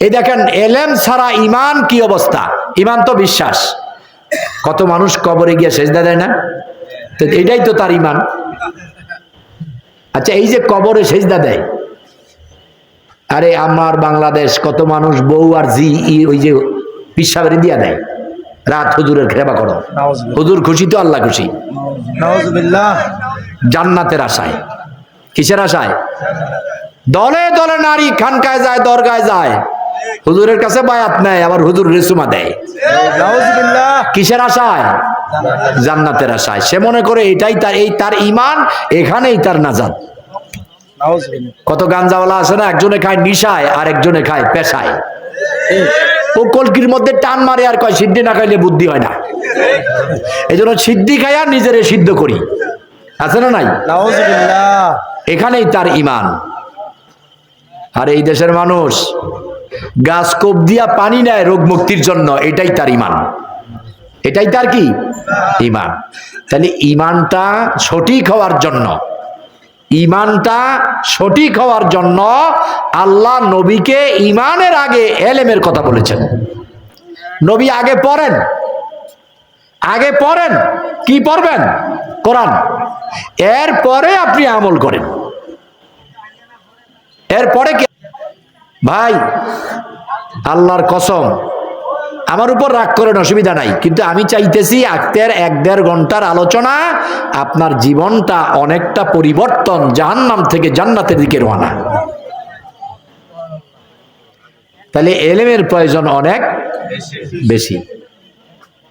এই দেখেন এলেম ছাড়া ইমান কি অবস্থা? ইমান তো বিশ্বাস। কত মানুষ কবরে গিয়ে সেজদা দেয় না? তো এটাই তো তার ইমান আচ্ছা এই যে কবরে সেজদা দেয় আরে আমার বাংলাদেশ কত মানুষ বউ আর জি ই ওই যে পিসাবের দিয়া দেয়? রাত হুজুরের খেবা করো। হুজুর খুশি তো আল্লাহ খুশি। জান্নাতের আশায়। কিসের আশায়? দলে দলে নারী খানকায় যায় দরগায় যায়। হুজুরের কাছে বায়াত নেয় আবার হুজুর রেসুমা দেয়। কিসের আশায়? জান্নাতের আশায়। সে মনে করে এটাই তার এই তার ইমান এখানেই তার নাজাদ কত গাঞ্জাওয়ালা আছে না? একজনে খায় নিশায় আর একজনে খায় পেশায়। ও কলকির মধ্যে টান মারে আর কয় সিদ্ধি না খাইলে বুদ্ধি হয় না। এই জন্য সিদ্ধি খাইয়া নিজেরে সিদ্ধ করি। আছে না নাই? এখানেই তার ইমান আর এই দেশের মানুষ গাছ কোপ দিয়া পানি নেয় রোগ মুক্তির জন্য, এটাই তার ইমান। এটাই তার কি? ইমান। তাহলে ইমানটা সঠিক হওয়ার জন্য, ইমানটা সঠিক হওয়ার জন্য আল্লাহ নবীকে ইমানের আগে এলেমের কথা বলেছেন। নবী আগে পড়েন। আগে পড়েন। কি পড়বেন? কোরআন। এরপরে আপনি আমল করেন। এরপরে কি ভাই, আল্লাহর কসম, আমার উপর রাগ করেন, অসুবিধা নাই। কিন্তু আমি চাইতেছি আক্তের এক দেড় ঘণ্টার আলোচনা, আপনার জীবনটা অনেকটা পরিবর্তন, জাহান্নাম থেকে জান্নাতের দিকে রোয়ানা তাহলে এলেমের প্রয়োজন অনেক বেশি।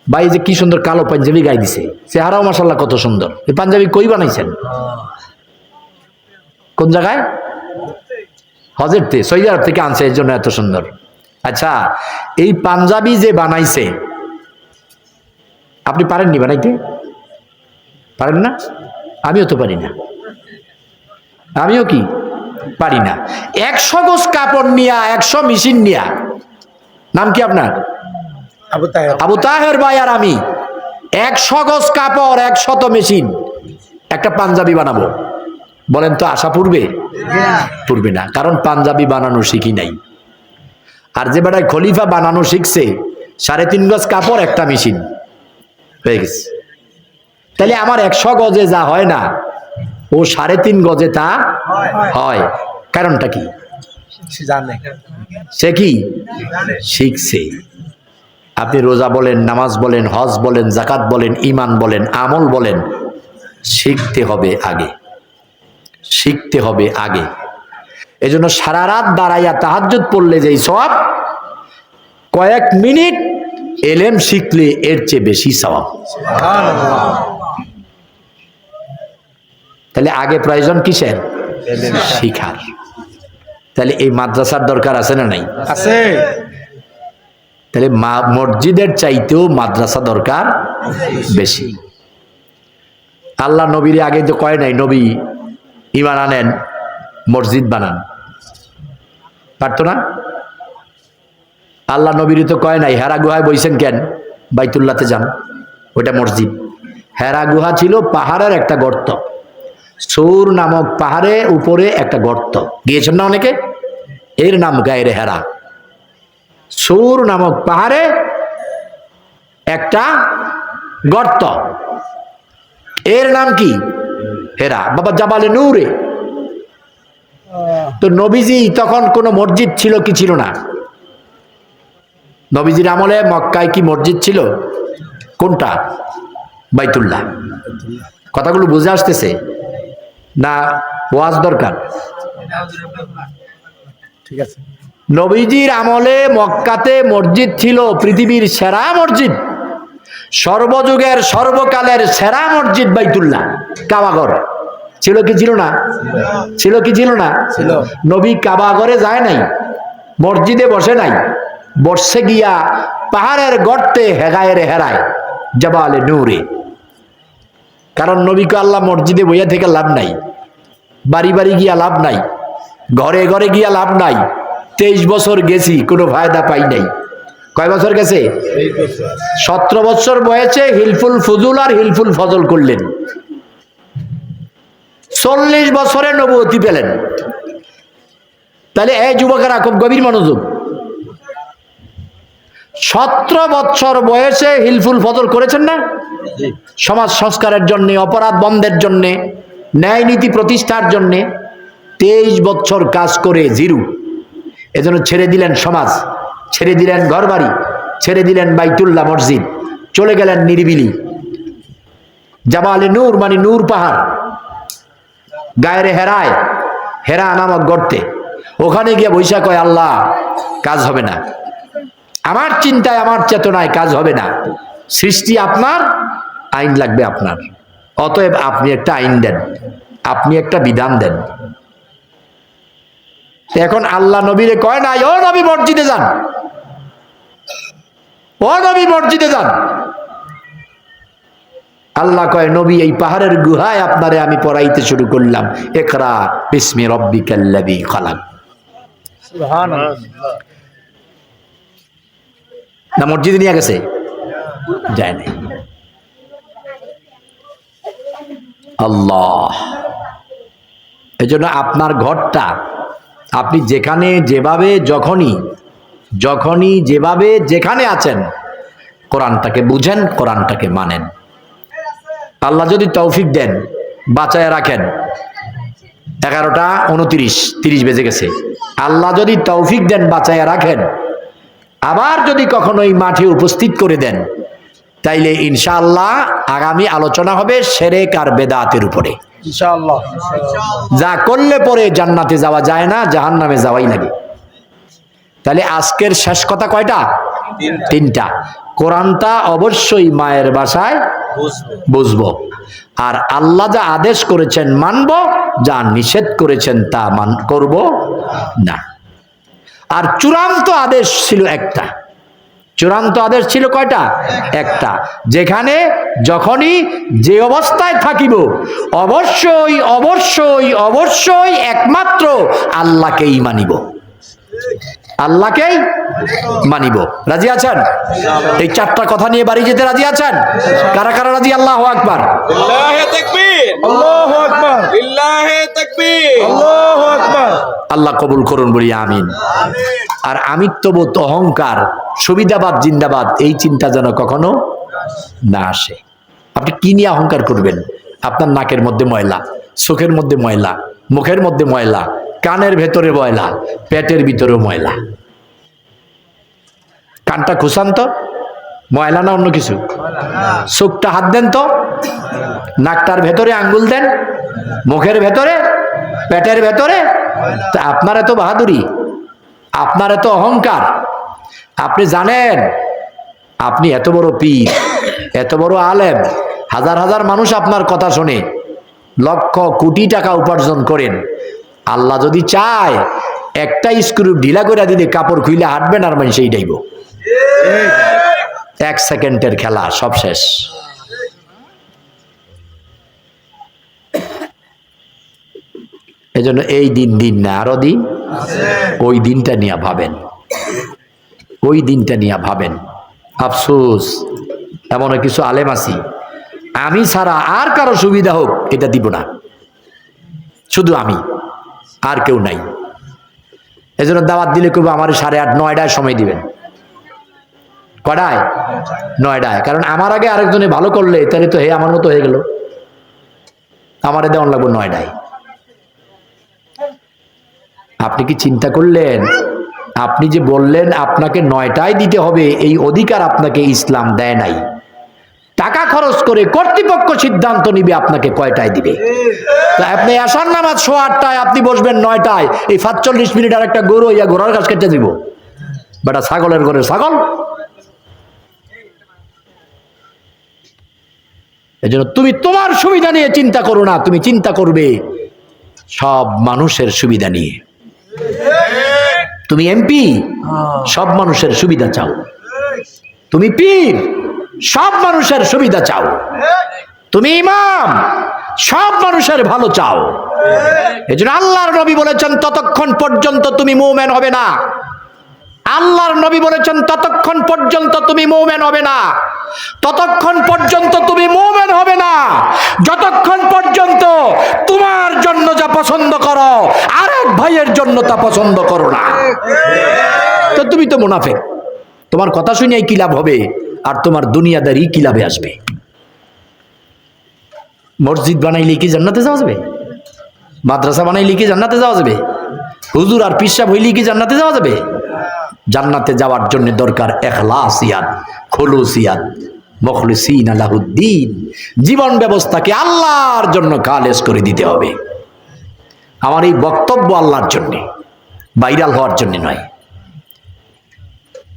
ভাই যে কি সুন্দর কালো পাঞ্জাবি গাই দিছে। চেহারাও মাসাল্লাহ কত সুন্দর। এই পাঞ্জাবি কই বানাইছেন? কোন জায়গায়? হজের তে সৌদি আরব থেকে আনছে এর জন্য এত সুন্দর। আচ্ছা এই পাঞ্জাবি যে বানাইছে আপনি পারেননি বানাইতে? পারেন না? আমিও তো পারি না। আমিও কি? পারি না। একশো গোস কাপড় নিয়া একশো মেশিন নিয়া নাম কি আপনার? আবু তাহের। আবু তাহের ভাই আর আমি একশো গজ কাপড় একশত মেশিন একটা পাঞ্জাবি বানাবো। বলেন তো আশা পূর্বে? পূর্বে না কারণ পাঞ্জাবি বানানো শিখি নাই। আর যে বেটায় খলিফা বানানো শিখছে সাড়ে তিন গজ কাপড় একটা মেশিন। হয়ে গেছে। তাহলে আমার একশো গজে যা হয় না ও সাড়ে তিন গজে তা হয়। কারণটা কি? সে জানে। সে কি? শিখছে। আপনি রোজা বলেন নামাজ বলেন হজ বলেন জাকাত বলেন ইমান বলেন আমল বলেন শিখতে হবে আগে। শিখতে হবে আগে। এজন্য সারা রাত দাঁড়াইয়া তাহাজ্জুদ পড়লে যেই সব কয়েক মিনিট এলেম শিখলে এর চেয়ে বেশি সওয়াব। তাহলে আগে প্রয়োজন কিসের? শিখার। তাহলে এই মাদ্রাসার দরকার আছে না নাই? আছে। তাহলে মা- মসজিদের চাইতেও মাদ্রাসা দরকার বেশি। আল্লাহ নবীর আগে তো কয় নাই নবী ইমান আনেন, মসজিদ বানান। পারত না? আল্লাহ নবীর তো কয় নাই, হেরা গুহায় বইছেন কেন? বাইতুল্লাতে যান, ওইটা মসজিদ। হেরা গুহা ছিল পাহাড়ের একটা গর্ত। সুর নামক পাহাড়ে উপরে একটা গর্ত। গিয়েছেন না অনেকে? এর নাম গায়ের হেরা। সুর নামক পাহাড়ে একটা গর্ত। এর নাম কি? হেরা। বাবা জাবালে নূরে। তো নবীজি তখন কোনো মসজিদ ছিল কি ছিল না? নবীজির আমলে মক্কায় কি মসজিদ ছিল? কোনটা? বাইতুল্লাহ। কথাগুলো বুঝে আসতেছে? না ওয়াজ দরকার? ঠিক আছে। নবীজির আমলে মক্কাতে মসজিদ ছিল পৃথিবীর সেরা মসজিদ। সর্বযুগের সর্বকালের সেরা মসজিদ বাইতুল্লাহ কাবাগর। ছিল কি ছিল না? ছিল কি ছিল না? ছিল। নবী কাবাগরে যায় নাই মসজিদে বসে নাই বসে গিয়া পাহাড়ের গর্তে হেগায়ের হেরায় জবালে নূরে। কারণ নবীকে আল্লাহ মসজিদে বইয়া থেকে লাভ নাই বাড়ি বাড়ি গিয়া লাভ নাই ঘরে ঘরে গিয়া লাভ নাই তেইশ বছর গেছি কোনো ফায়দা পাই নাই। কয় বছর গেছে? সতেরো বছর বয়সে হিলফুল ফুজুল আর হিলফুল ফজল করলেন। চল্লিশ বছরে নবতী পেলেন। তাহলে এই যুবকেরা খুব গভীর মনোযোগ। সতেরো বৎসর বয়সে হিলফুল ফজল করেছেন না? সমাজ সংস্কারের জন্যে, অপরাধ বন্ধের জন্যে, ন্যায় নীতি প্রতিষ্ঠার জন্যে তেইশ বছর কাজ করে জিরু। এজন্য ছেড়ে দিলেন সমাজ। ছেড়ে দিলেন ঘরবাড়ি, ছেড়ে দিলেন বাইতুল্লাহ মসজিদ, চলে গেলেন নিরিবিলি। জাবালে নূর মানে নূর পাহাড়, গায়ের হেরায়, হেরা নামক গর্তে। ওখানে গিয়ে বৈশাখ হয় আল্লাহ, কাজ হবে না। আমার চিন্তায়, আমার চেতনায় কাজ হবে না। সৃষ্টি আপনার, আইন লাগবে আপনার। অতএব আপনি একটা আইন দেন, আপনি একটা বিধান দেন। এখন আল্লাহ নবীরে কয় না, ও নবী, মসজিদে যান। ও নবী মসজিদে যান। আল্লাহ কয় নবী এই পাহাড়ের গুহায় আপনারে আমি পড়াইতে শুরু করলাম। একরা বিস্মি রব্বিকাল্লাযী খালাক। সুবহানাল্লাহ। না মসজিদে নিয়ে গেছে? যায় নাই। আল্লাহ। এই জন্য আপনার ঘরটা আপনি যেখানে যেভাবে যখনই যখনই যেভাবে যেখানে আছেন কোরআনটাকে বুঝেন কোরআনটাকে মানেন। আল্লাহ যদি তৌফিক দেন বাঁচায় রাখেন। এগারোটা উনত্রিশ তিরিশ বেজে গেছে। আল্লাহ যদি তৌফিক দেন বাঁচায় রাখেন। আবার যদি কখনো এই মাঠে উপস্থিত করে দেন তাইলে ইনশাআল্লাহ আগামী আলোচনা হবে সেরেক আর বেদাতের উপরে। ইনশাআল্লাহ। যা করলে পরে জান্নাতে যাওয়া যায় না জাহান নামে যাওয়াই লাগে। তাহলে আজকের শেষ কথা কয়টা? তিনটা। কোরআনটা অবশ্যই মায়ের বাসায় বুঝব। আর আল্লাহ যা আদেশ করেছেন মানব, যা নিষেধ করেছেন তা মান, করব না। আর চূড়ান্ত আদেশ ছিল একটা। চূড়ান্ত আদেশ ছিল কয়টা? একটা। যেখানে যখনই যে অবস্থায় থাকিব, অবশ্যই অবশ্যই অবশ্যই একমাত্র আল্লাহকেই মানিব। আল্লাহকেই মানিব। রাজি আছেন? এই চারটা কথা নিয়ে বাড়ি যেতে রাজি আছেন? কারা কারা রাজি? আল্লাহ আকবার। আল্লাহ কবুল করুন বলি আমিন। আর আমিত্ববোধ অহংকার সুবিধাবাদ জিন্দাবাদ এই চিন্তা যেন কখনো না আসে। আপনি কি নিয়ে অহংকার করবেন? আপনার নাকের মধ্যে ময়লা চোখের মধ্যে ময়লা মুখের মধ্যে ময়লা কানের ভেতরে ময়লা, পেটের ভিতরে ময়লা। কানটা খুশান তো? ময়লা না অন্য কিছু? চোখটা হাত দেন তো। নাকটার ভেতরে আঙ্গুল দেন। মুখের ভেতরে, পেটের ভেতরে। তা আপনার এত বাহাদুরি, আপনার এত অহংকার। আপনি জানেন, আপনি এত বড় পীর, এত বড় আলেম, হাজার হাজার মানুষ আপনার কথা শোনে, লক্ষ কোটি টাকা উপার্জন করেন। আল্লাহ যদি চায় একটা স্ক্রু ঢিলা করে দিলে কাপড় খুইলে হাঁটবেন আর মানে সেই ডাইব। এক সেকেন্ডের খেলা, সব শেষ। এজন্য এই দিন দিন না, আরও দিন। ওই দিনটা নিয়ে ভাবেন। ওই দিনটা নিয়ে ভাবেন। আফসোস এমন কিছু আলেম আছি। আমি ছাড়া আর কারও সুবিধা হোক, এটা দিব না। শুধু আমি। আর কেউ নাই। এজন্য দাওয়াত দিলে কেউ আমার সাড়ে আট, নয়টায় সময় দিবেন। কটায় নয়টায়। কারণ আমার আগে আরেকজনে ভালো করলে, তাহলে তো হে আমার মতো হয়ে গেল। আমারে দেওয়ান লাগবে নয়টায়। আপনি কি চিন্তা করলেন? আপনি যে বললেন আপনাকে নয়টায় দিতে হবে, এই অধিকার আপনাকে ইসলাম দেয় নাই। টাকা খরচ করে কর্তৃপক্ষ সিদ্ধান্ত নিবে আপনাকে কয়টায় দিবে। আপনি আসার নামাজ সোয়া আটটায়, আপনি বসবেন নয়টায়, এই সাতচল্লিশ মিনিট আর একটা গরু ইয়া ঘোড়ার কাছ কেটে দিব। বেটা ছাগলের ঘরে ছাগল। এই তুমি তোমার সুবিধা নিয়ে চিন্তা করো না, তুমি চিন্তা করবে সব মানুষের সুবিধা নিয়ে। তুমি এমপি, সব মানুষের সুবিধা চাও। তুমি পীর। সব মানুষের সুবিধা চাও। তুমি ইমাম, সব মানুষের ভালো চাও। এই জন্য আল্লাহর নবী বলেছেন, ততক্ষণ পর্যন্ত তুমি মুভমেন্ট হবে না। আল্লাহর নবী বলেছেন, ততক্ষণ পর্যন্ত তুমি মুভমেন্ট হবে না। ততক্ষণ পর্যন্ত তুমি মুভমেন্ট হবে না। যতক্ষণ পর্যন্ত তোমার জন্য যা পছন্দ করো, আরেক ভাইয়ের জন্য তা পছন্দ করো না। তো তুমি তো মুনাফেক। তোমার কথা শুনে কি লাভ হবে? আর তোমার দুনিয়াদারি কি লাভে আসবে? মসজিদ বানাইলে কি জান্নাতে যাওয়া যাবে? মাদ্রাসা বানাইলে কি জান্নাতে যাওয়া যাবে? হুজুর আর পিসাব হইলে কি জান্নাতে যাওয়া যাবে? জান্নাতে যাওয়ার জন্য দরকার এখলাসিয়াত, খলুসিয়াত, মখলিসিন আলাহুদ্দিন জীবন ব্যবস্থাকে আল্লাহর জন্য কালেজ করে দিতে হবে। আমার এই বক্তব্য আল্লাহর জন্যে, ভাইরাল হওয়ার জন্য নয়।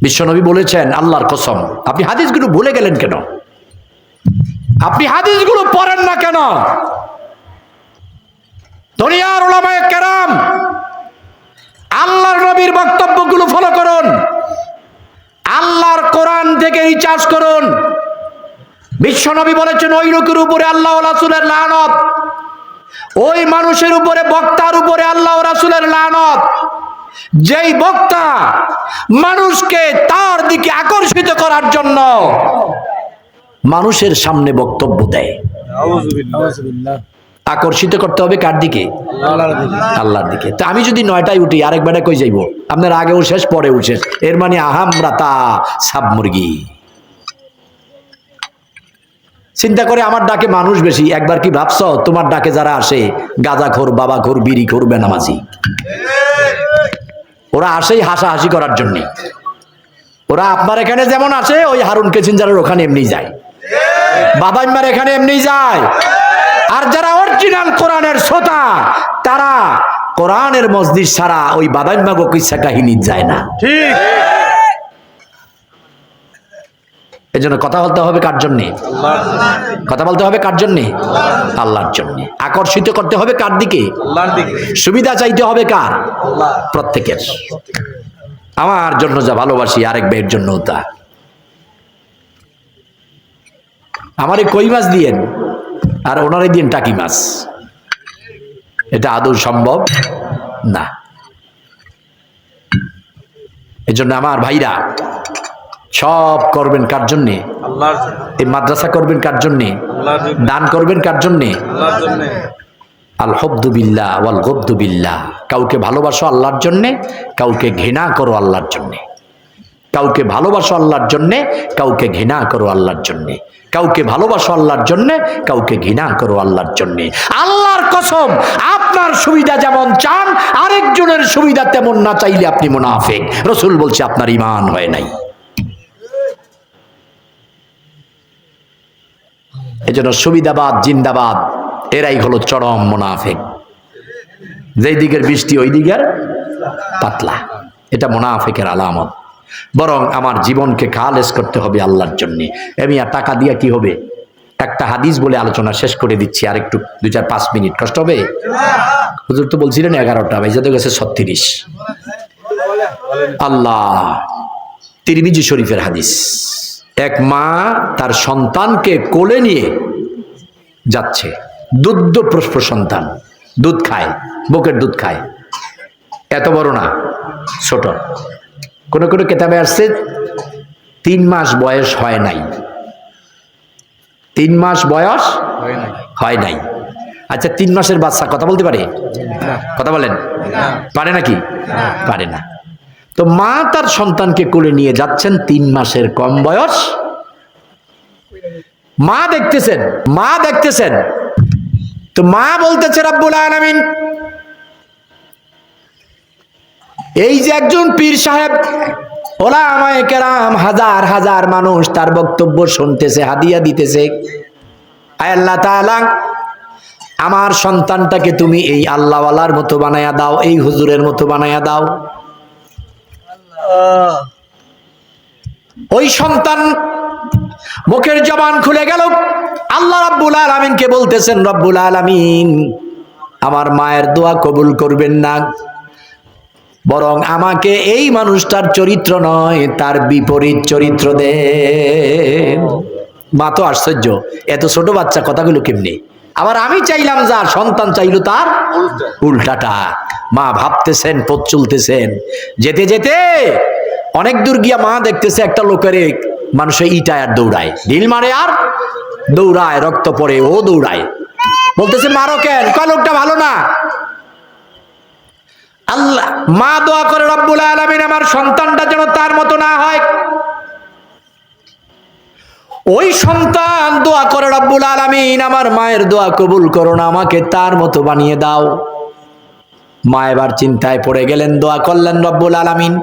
বিশ্বনবী বলেছেন, আল্লাহর কসম, আপনি হাদিসগুলো ভুলে গেলেন কেন? আপনি হাদিসগুলো পড়েন না কেন? দুনিয়ার ওলামায়ে কেরাম, আল্লাহর নবীর বক্তব্যগুলো ফলো করুন। আল্লাহর কোরআন থেকে রিচার্জ করুন। বিশ্বনবী বলেছেন, ওই লোকের উপরে আল্লাহ রাসুলের লানত, ওই মানুষের উপরে, বক্তার উপরে আল্লাহ রাসুলের লানত। যেই বক্তা মানুষকে তার দিকে আকর্ষিত করার জন্য মানুষের সামনে বক্তব্য দেয়। আকর্ষিত করতে হবে কার দিকে? আল্লাহর দিকে। তো আমি যদি নয়টায় উঠি, আরেক কই যাইব? আপনার আগেও শেষ, পরেও শেষ। এর মানে আহামরা তা সাব মুরগি। চিন্তা করে আমার ডাকে মানুষ বেশি। একবার কি ভাবছ? তোমার ডাকে যারা আসে গাজা খোর বাবা খোর বিড়ি খোর বেনামাজি। ওরা আসেই হাসাহাসি করার জন্য। ওরা আপনার এখানে যেমন আসে, ওই হারুন কেচিনজারের ওখানে এমনি যায়। বাবা ইম্মার এখানে এমনি যায়। আর যারা অরিজিনাল কোরআনের শ্রোতা, তারা কোরআনের মসজিদ ছাড়া ওই বাদাইম্মা গোকিসা কাহিনী যায় না। ঠিক। এই জন্য কথা বলতে হবে কার জন্যে? কথা বলতে হবে কার জন্যে? আল্লাহর জন্যে। আকর্ষিত করতে হবে কার দিকে? সুবিধা চাইতে হবে কার? প্রত্যেকের। আমার জন্য যা ভালোবাসি আরেক ভাইয়ের জন্য তা। আমারে কই মাছ দিয়েন? আর ওনারে দিন টাকি মাছ। এটা আদৌ সম্ভব? না। এজন্য আমার ভাইরা সব করবেন কার জন্যে? এই মাদ্রাসা করবেন কার জন্যে? দান করবেন কার জন্যে? আল হব্দুবিল্লাহ ওয়াল গব্দুবিল্লাহ কাউকে ভালোবাসো আল্লাহর জন্যে কাউকে ঘৃণা করো আল্লাহর জন্যে। কাউকে ভালোবাসো আল্লাহর জন্যে কাউকে ঘৃণা করো আল্লাহর জন্যে। কাউকে ভালোবাসো আল্লাহর জন্যে কাউকে ঘৃণা করো আল্লাহর জন্যে। আল্লাহর কসম আপনার সুবিধা যেমন চান আরেকজনের সুবিধা তেমন না চাইলে আপনি মুনাফেক। রসুল বলছে আপনার ইমান হয় নাই। এজন্য সুবিধাবাদ, জিন্দাবাদ, এরাই হলো চরম মোনাফেক। যেই দিকের বৃষ্টি, ওই দিকের পাতলা। এটা মুনাফেকের আলামত। বরং আমার জীবনকে খালেস করতে হবে আল্লাহর জন্যে। এমনি আর টাকা দিয়া কি হবে? একটা হাদিস বলে আলোচনা শেষ করে দিচ্ছি আর একটু দু চার পাঁচ মিনিট। কষ্ট হবে? হুজুর তো বলছিলেন এগারোটা ভাই তো গেছে ছত্রিশ। আল্লাহ, তিরমিজি শরীফের হাদিস। এক মা তার সন্তানকে কোলে নিয়ে যাচ্ছে। দুধ প্রস্প সন্তান। দুধ খায় বুকের দুধ খায়। এত বড় না ছোট। কোনো কোনো কেতাবে আসছে তিন মাস বয়স হয় নাই। তিন মাস বয়স হয় হয় নাই। আচ্ছা তিন মাসের বাচ্চা কথা বলতে পারে? কথা বলেন? পারে নাকি? পারে না। তো মা তার সন্তানকে কোলে নিয়ে যাচ্ছেন, তিন মাসের কম বয়স। মা দেখতেছেন মা দেখতেছেন। তো মা বলতেছে, রাব্বুল আলামিন। এই যে একজন পীর সাহেব ওলা আমায় কেরাম হাজার হাজার মানুষ তার বক্তব্য শুনতেছে, হাদিয়া দিতেছে। আয় আল্লাহ তাআলা, আমার সন্তানটাকে তুমি এই আল্লাহওয়ালার মতো বানায়া দাও, এই হুজুরের মতো বানায়া দাও। ওই সন্তান মুখের জবান খুলে গেল। আল্লাহ রাব্বুল আলামিনকে বলতেছেন, রব্বুল আলামিন, আমার মায়ের দোয়া কবুল করবেন না। বরং আমাকে এই মানুষটার চরিত্র নয়, তার বিপরীত চরিত্র দেন। মা তো আশ্চর্য, এত ছোট বাচ্চা কথাগুলো কেমনি? আবার আমি চাইলাম যার সন্তান চাইলো তার উল্টাটা। মা ভাবতেছেন পথ চলতেছেন। যেতে যেতে অনেক দূর গিয়া মা দেখতেছে একটা লোকের মানুষে ইটায় আর দৌড়ায়। ঢিল মারে আর দৌড়ায় রক্ত পড়ে ও দৌড়ায়। বলতেছে মারো কেন? কয় লোকটা ভালো না? আল্লাহ মা দোয়া করে রব্বুল আলামিন আমার সন্তানটা যেন তার মতো না হয়। ওই সন্তান দোয়া করে রব্বুল আলামিন, আমার মায়ের দোয়া কবুল করো না আমাকে তার মতো বানিয়ে দাও। মা এবার চিন্তায় পড়ে গেলেন, দোয়া করলেন রব্বুল আলামিন।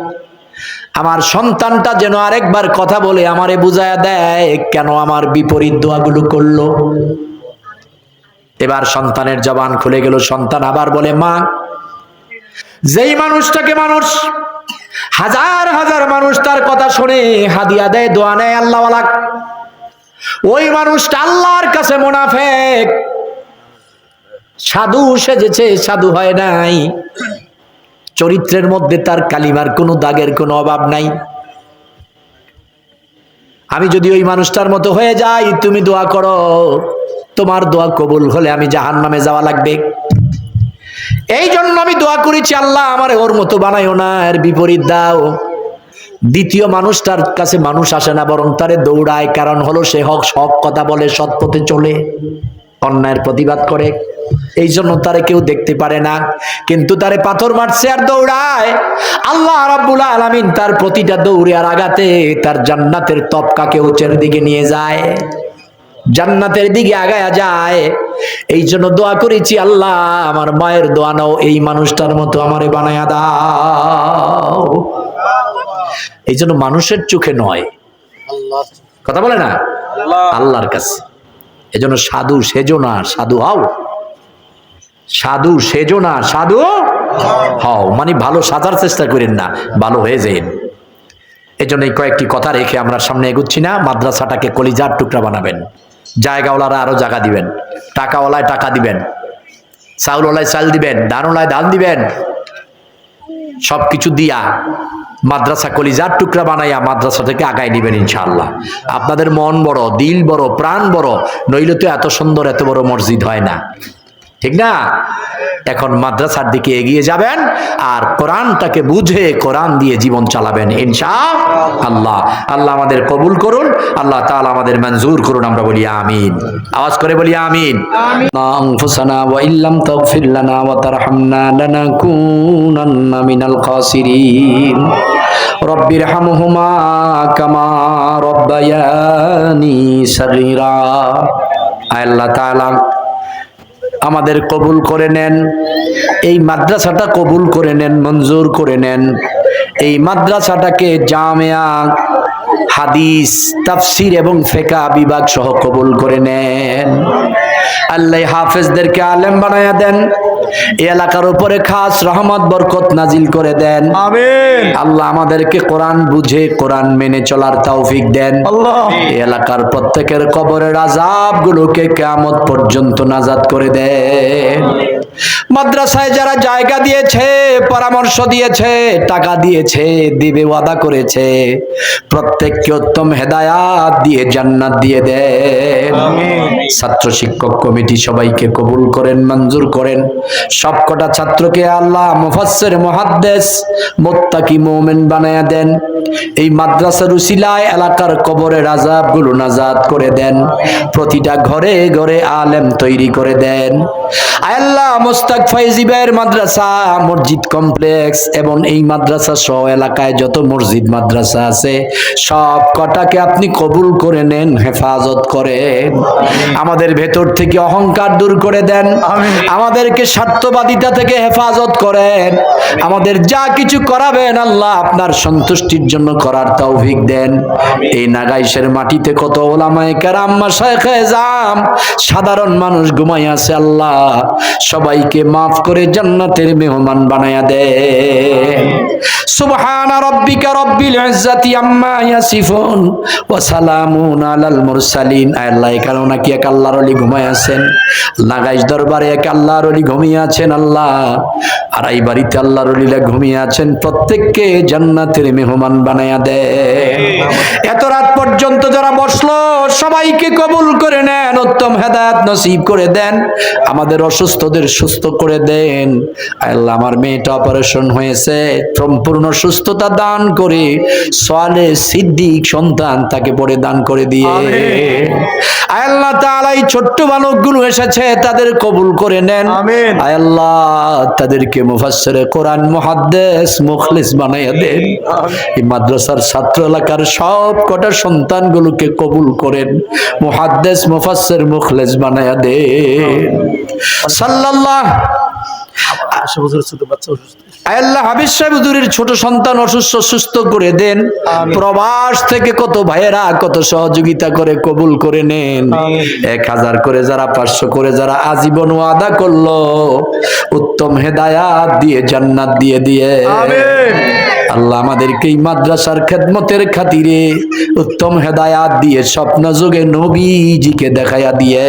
আমার সন্তানটা যেন আরেকবার কথা বলে আমারে বুঝায়া দেয়, কেন আমার বিপরীত দোয়াগুলো করল। এবার সন্তানের জবান খুলে গেল, সন্তান আবার বলে, মা, যেই মানুষটাকে মানুষ, হাজার হাজার মানুষ তার কথা শুনে হাদিয়া দেয়, দোয়া নেয় আল্লাহওয়ালা। ওই মানুষটা আল্লাহর কাছে মোনাফেক। সাধু সেজেছে, সাধু হয় নাই। চরিত্রের মধ্যে তার কালিমার কোনো দাগের কোনো অভাব নাই। আমি যদি ওই মানুষটার মতো হয়ে যাই, তুমি দোয়া করো। তোমার দোয়া কবুল হলে আমি জাহান নামে যাওয়া লাগবে। এই জন্য আমি দোয়া করেছি, আল্লাহ আমার ওর মতো বানাইও না, এর বিপরীত দাও। দ্বিতীয় মানুষটার কাছে মানুষ আসে না, বরং তারে দৌড়ায়, কারণ হলো সে হক, সব কথা বলে সৎ পথে চলে, অন্যায়ের প্রতিবাদ করে। এই জন্য তারে কেউ দেখতে পারে না, কিন্তু তারে পাথর মারছে আর দৌড়ায়। আল্লাহ রাব্বুল আলামিন তার প্রতিটা দৌড়ে আর আগাতে তার জান্নাতের তপকাকে উচ্চের দিকে নিয়ে যায়, জান্নাতের দিকে আগায়া যায়। এই জন্য দোয়া করেছি, আল্লাহ, আমার মায়ের দোয়া নাও, এই মানুষটার মতো আমারে বানায়া দাও। এই জন্য মানুষের চোখে নয়। কথা বলে না? আল্লাহর কাছে। এজন্য সাধু সেজো না সাধু হও। সাধু সেজো না সাধু হও। মানে ভালো সাজার চেষ্টা করেন না ভালো হয়ে যেন এজন্য এই কয়েকটি কথা রেখে আমরা সামনে এগুচ্ছি না মাদ্রাসাটাকে কলিজার টুকরা বানাবেন। জায়গাওয়ালারা আরও জায়গা দিবেন টাকাওয়ালায় টাকা দিবেন চাউলওয়ালায় চাল দিবেন ধানওয়ালায় ধান দিবেন সব কিছু দিয়া। মাদ্রাসা কলিজার টুকরা বানাইয়া মাদ্রাসা থেকে আগায় নিবেন ইনশাআল্লাহ। আপনাদের মন বড়, দিল বড়, প্রাণ বড়, নইলে তো এত সুন্দর, এত বড় মসজিদ হয় না। ঠিক না এখন মাদ্রাসার দিকে এগিয়ে যাবেন আর কোরআনটাকে বুঝে কোরআন দিয়ে জীবন চালাবেন ইনশা আল্লাহ আল্লাহ আমাদের কবুল করুন আল্লাহ তাআলা আমাদের মঞ্জুর করুন আমরা বলি আমিন আওয়াজ করে বলি আমিন أنفسنا وإن لم تغفر لنا وترحمنا لنكونن من الخاسرين رب ارحمهما كما ربياني صغيرا আল্লাহ তাআলা আমাদের কবুল করে নেন। এই মাদ্রাসাটা কবুল করে নেন, মঞ্জুর করে নেন। এই মাদ্রাসাটাকে জামেয়া, হাদিস, তাফসির এবং ফেকা বিভাগ সহ কবুল করে নেন। আল্লাহ হাফেজদেরকে আলেম বানায়া দেন। এই এলাকার উপরে খাস রহমত বরকত নাজিল করে দেন। আমিন। আল্লাহ আমাদেরকে কোরআন বুঝে কোরআন মেনে চলার তৌফিক দেন। আল্লাহ। এই এলাকার প্রত্যেকের কবরের আজাব গুলোকে কেমত পর্যন্ত নাজাদ করে দেন। মাদ্রাসায় যারা জায়গা দিয়েছে পরামর্শ দিয়েছে টাকা দিয়েছে দিবে ওয়াদা করেছে প্রত্যেককে উত্তম হেদায়াত দিয়ে জান্নাত দিয়ে দেন। ছাত্র শিক্ষক কমিটি সবাইকে কবুল করেন, মঞ্জুর করেন। সবকটা ছাত্রকে আল্লাহ মুফাসসির মুহাদ্দিস, মুত্তাকি মুমিন বানায়া দেন। এই মাদ্রাসার উসিলায় এলাকার কবরের আযাবগুলো নাজাত করে দেন। প্রতিটা ঘরে ঘরে আলেম তৈরি করে দেন। আল্লাহ, মোস্তাক ফাইজিবের মাদ্রাসা, মসজিদ কমপ্লেক্স এবং এই মাদ্রাসা সহ এলাকায় যত মসজিদ মাদ্রাসা আছে সব কটাকে আপনি কবুল করে নেন, হেফাজত করেন। আমাদের ভেতর থেকে অহংকার দূর করে দেন। আমাদেরকে স্বার্থবাদিতা থেকে হেফাজত করেন। আমাদের যা কিছু করাবেন আল্লাহ আপনার সন্তুষ্টির জন্য করার তৌফিক দেন। এই নাগাইশের মাটিতে কত ওলামায়ে কেরাম সাধারণ মানুষ ঘুমাই আছে আল্লাহ। সবাইকে মাফ করে জান্নাতের মেহমান বানায়া দে। সুবহান রাব্বিকা রব্বিল ইজ্জাতি আম্মা ইয়াসিফুন ওয়া সালামুন আলাল মুরসালিন। আল্লাহ এখানেও নাকি এক আল্লাহর ওলি ঘুমায় আছেন। লাগাইশ দরবারে এক আল্লাহর ওলি ঘুমিয়ে আছেন আল্লাহ। আর এই বাড়িতে আল্লাহর ওলিরা ঘুমিয়ে আছেন প্রত্যেককে জান্নাতের মেহমান বানায়া দেন। এত রাত পর্যন্ত যারা বসল সবাইকে কবুল করে নেন উত্তম হেদায়েত নসিব করে দেন আমাদের অসুস্থদের সুস্থ করে দেন। আল্লাহ আমার মেয়েটা অপারেশন হয়েছে সম্পূর্ণ সুস্থতা দান করে সোয়ালে সিদ্দিক সন্তান তাকে পরে দান করে দিয়ে। আল্লাহ তাআলা এই ছোট্ট বালকগুলো এসেছে তাদের কবুল করে নেন। আয় আল্লাহ তাদেরকে মুফাসসিরে কোরআন মুহাদ্দিস মুখলিস বানাইয়া দেন। এই মাদ্রাসার ছাত্র এলাকার সব কটা সন্তানগুলোকে কবুল করেন। মুহাদ্দিস মুফাসসির মুখলিস বানাইয়া দেন। সাল্লাল্লাহ আল্লাহ হাবিজ সাহেব হুজুরের ছোট সন্তান অসুস্থ সুস্থ করে দেন। প্রবাস থেকে কত ভাইয়েরা কত সহযোগিতা করে কবুল করে নেন। এক হাজার করে যারা পাঁচশো করে যারা আজীবন আদা করল উত্তম হেদায়াত দিয়ে জান্নাত দিয়ে দিয়ে। আল্লাহ আমাদেরকে এই মাদ্রাসার খেদমতের খাতিরে উত্তম হেদায়াত দিয়ে স্বপ্ন যুগে নবীজিকে দেখাইয়া দিয়ে।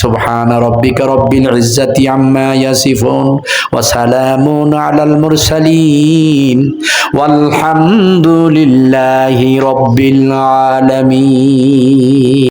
সুবহান রব্বিকা রব্বিল ইজ্জাতি আম্মা ইয়াসিফুন ওয়া সালামুন আলাল মুরসালিন। ওয়ালহামদুলিল্লাহি রব্বিল আলামিন।